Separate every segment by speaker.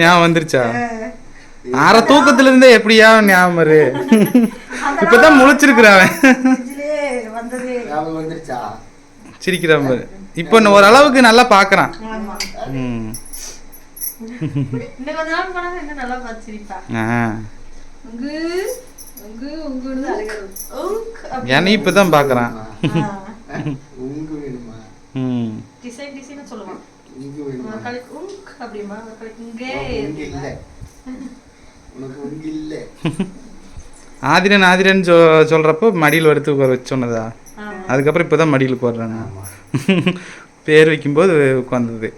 Speaker 1: ஞாபகம் வந்துருச்சு.
Speaker 2: ஆற தூக்கத்துல இருந்தே எப்படியா ஞாபகம் வரு? இப்பதான் முழிச்சிருக்கிறான் சிரிக்கிறான் பாரு. இப்போ ஓரளவுக்கு நல்லா பாக்குறான். என்னை இப்பதான் பாக்குறான்.
Speaker 3: உங்கு
Speaker 1: அப்படிமா இங்கே
Speaker 3: உனக்கு உங்கு இல்ல. உனக்கு உங்கு இல்ல.
Speaker 2: ஆதிரன் ஆதிரன் சொ சொல்றப்போ மடியில் எடுத்து உட்கார வச்சு சொன்னதா?
Speaker 1: ஆமா.
Speaker 2: அதுக்கப்புறம் இப்பதான் மடியில் உட்காடுறாங்க பேர் வைக்கும்போது உட்காந்தது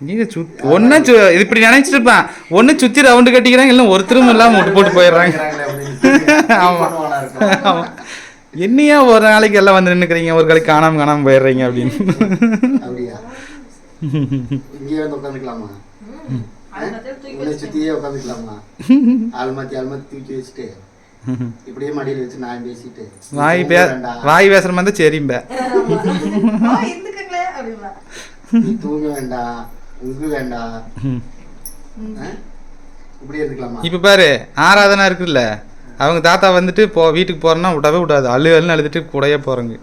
Speaker 2: நீங்க சுத் ஒன்னு இப்படி நினைச்சிட்டு இருப்பான். ஒன்னு சுத்தி ரவுண்டு கட்டிக்கிறாங்க இல்லை ஒருத்தரும் இல்லாம விட்டு போட்டு போயிடுறாங்க. ஆமா. ஆமா. என்னையா ஒரு நாளைக்கு எல்லாம் வந்து நின்னுக்கிறீங்க? ஒரு நாளைக்கு காணாம காணாம போயிடுறீங்க அப்படின்னு.
Speaker 3: அப்படியா? இங்கேயே வந்து உட்காந்துக்கலாமா
Speaker 1: வச்சுட்டேன்.
Speaker 3: சுத்தியே உட்காந்துக்கலாமா ஆள் மாத்தி ஆள் மாத்தி தூக்கி வச்சுட்டு இப்படியே மடியில வச்சு நான் பேசிட்டு
Speaker 2: வாய் பே. வாய் பேசுற மாதிரி சரிம்ப
Speaker 3: தூங்க வேண்டாம் உங்கு வேண்டாம்? இப்படியே இருந்துக்கலாமா?
Speaker 2: இப்ப பாரு ஆராதனா இருக்குல்ல? அவங்க தாத்தா வந்துட்டு போ வீட்டுக்கு போறேன்னா விடவே விடாது. அழு அழுன்னு அழுதுட்டு கூடயே போறங்க.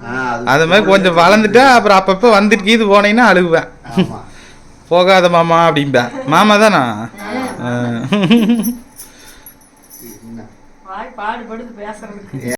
Speaker 2: அது மாதிரி கொஞ்சம் வளர்ந்துட்டா அப்புறம் அப்பப்போ வந்துட்டு கீது போனீங்கன்னா அழுகுவேன் போகாத மாமா அப்படிம்பேன் மாமா தானா?
Speaker 1: பாடுபடுது பேசுறதுக்கு.